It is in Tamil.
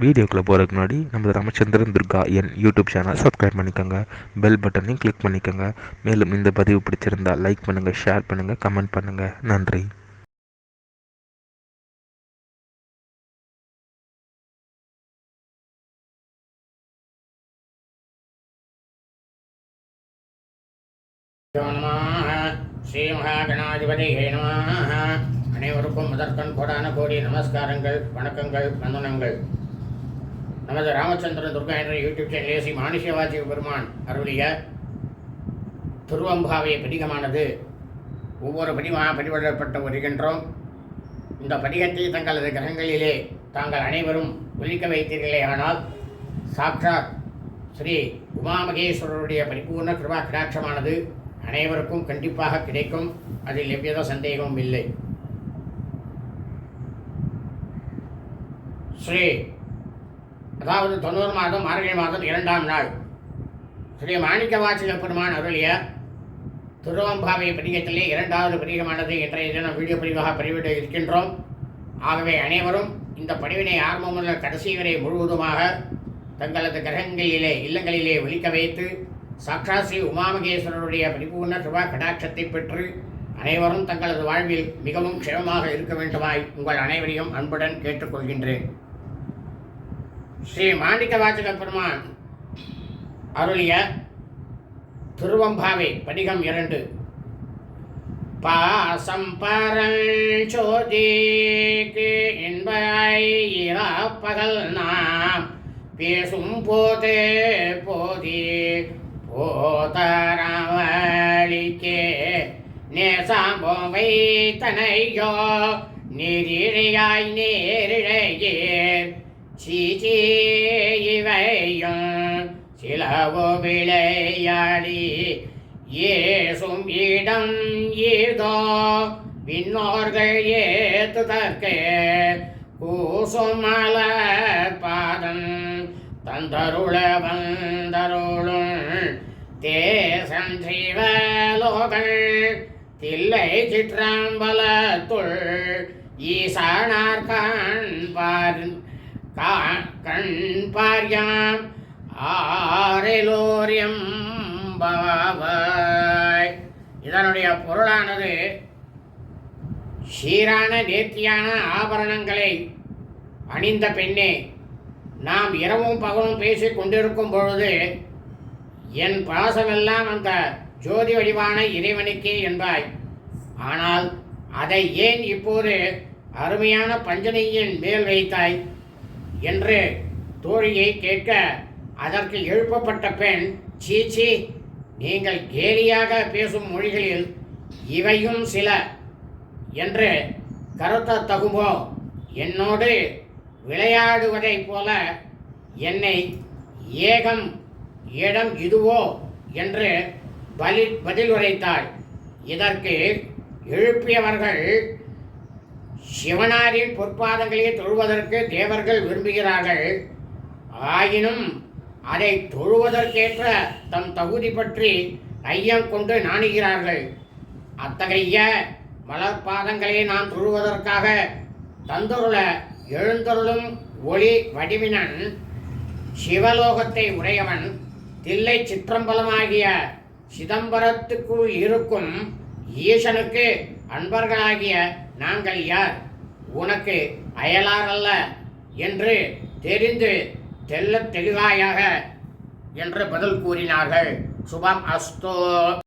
வீடியோக்குள்ளே போகிறதுக்கு முன்னாடி நமது ராமச்சந்திரன் துர்கா என் யூடியூப் சேனல் சப்ஸ்கிரைப் பண்ணிக்கோங்க. பெல் பட்டனையும் கிளிக் பண்ணிக்கோங்க. மேலும் இந்த பதிவு பிடிச்சிருந்தா லைக் பண்ணுங்கள் ஷேர் பண்ணுங்கள் கமெண்ட் பண்ணுங்கள் நன்றி. ஸ்ரீ மகாகணாதிபதி அனைவருக்கும் முதற்கண் கோடான கோடி நமஸ்காரங்கள் வணக்கங்கள் வந்தனங்கள். நமது ராமச்சந்திரன் துர்கா என்ற யூடியூப் சேனலே ஸ்ரீ மானுஷ்யவாச்சி பெருமான் அருளிய திருவம்பாவை பதிகமானது. ஒவ்வொரு பதிவாக பதிவிடப்பட்டு வருகின்றோம். இந்த பதிகத்தை தங்களது கிரகங்களிலே தாங்கள் அனைவரும் ஒலிக்க வைத்தீர்களே ஆனால் சாக்ஷாத் ஸ்ரீ உமாமகேஸ்வரருடைய பரிபூர்ண கிருபா கடாட்சமானது அனைவருக்கும் கண்டிப்பாக கிடைக்கும். அதில் எவ்வித சந்தேகமும் இல்லை. ஸ்ரீ அதாவது தொண்ணூறு மாதம் மார்கழி மாதம் இரண்டாம் நாள். ஸ்ரீ மாணிக்க வாசக பெருமான் அருளிய திருவம்பாவை பதிகத்திலே இரண்டாவது பதிகமானது இன்றைய தினம் வீடியோ பதிவாக பதிவிட இருக்கின்றோம். ஆகவே அனைவரும் இந்த பதிவினை ஆர்வமுள்ள கடைசி வரை முழுவதுமாக தங்களது கிரகங்களிலே இல்லங்களிலே ஒலிக்க வைத்து சாக்ஷாத் ஸ்ரீ உமாமகேஸ்வரருடைய பரிபூர்ண கிருபா கடாட்சத்தை பெற்று அனைவரும் தங்களது வாழ்வில் மிகவும் க்ஷேமமாக இருக்க வேண்டுமாய் உங்கள் அனைவரையும் அன்புடன் கேட்டுக்கொள்கின்றேன். ஸ்ரீ மாணிக்க வாச்சக பெருமான் அருளிய திருவம்பாவை படிகம் இரண்டு. பாசம் பரஞ்சோதிக்கு என்பாய் பகல் நாம் பேசும் போதே போதி போதரவழிக்கே நேசாம்போ வைத்தனையோ நீரிழையாய் நேரு சீச்சி இவையும் சிலவோ விளையாடி ஏசும் இடம் ஏதோ விண்ணோர்கள் ஏத்துதற்கே. கூசும் மலர் பாதம் தந்தருள வந்தருளும் தேசம் சிவலோகள் தில்லை சிற்றம்பலத்துள் ஈசானார் காண்பார் கண் பாரியாம் ஆரிலோரியம் பாவாய். இதனுடைய பொருளானது சீரான நேர்த்தியான ஆபரணங்களை அணிந்த பெண்ணே நாம் இரவும் பகலும் பேசி கொண்டிருக்கும் பொழுது என் பாசமெல்லாம் அந்த ஜோதி வடிவான இறைவனுக்கே என்பாய். ஆனால் அதை ஏன் இப்போது அருமையான பஞ்சனையின் மேல் வைத்தாய்? என்று தோழியை கேட்க அதற்கு எழுப்பப்பட்ட பெண் சீச்சி நீங்கள் கேலியாக பேசும் மொழிகளில் இவையும் சில என்று கருத்த தகுமோ என்னோடு விளையாடுவதைப் போல என்னை ஏகம் இடம் இதுவோ என்று பலி பதில் உரைத்தாள் இதற்கு எழுப்பியவர்கள் சிவனாரின் பொற்பாதங்களே தொழுவதற்கு தேவர்கள் விரும்புகிறார்கள். ஆயினும் அதை தொழுவதற்கேற்ற தம் தகுதி பற்றி ஐயம் கொண்டு நாணுகிறார்கள். அத்தகைய மலர்பாதங்களை நாம் தொழுவதற்காக தந்துருள எழுந்தருளும் ஒளி வடிவினன் சிவலோகத்தை உடையவன் தில்லை சிற்றம்பலமாகிய சிதம்பரத்துக்குள் இருக்கும் ஈசனுக்கு அன்பர்களாகிய நாங்கள் யார்? உனக்கு அயலாரல்ல என்று தெரிந்து தெல்ல தெளிவாயாக என்று பதில் கூறினார்கள். சுபம் அஸ்தோ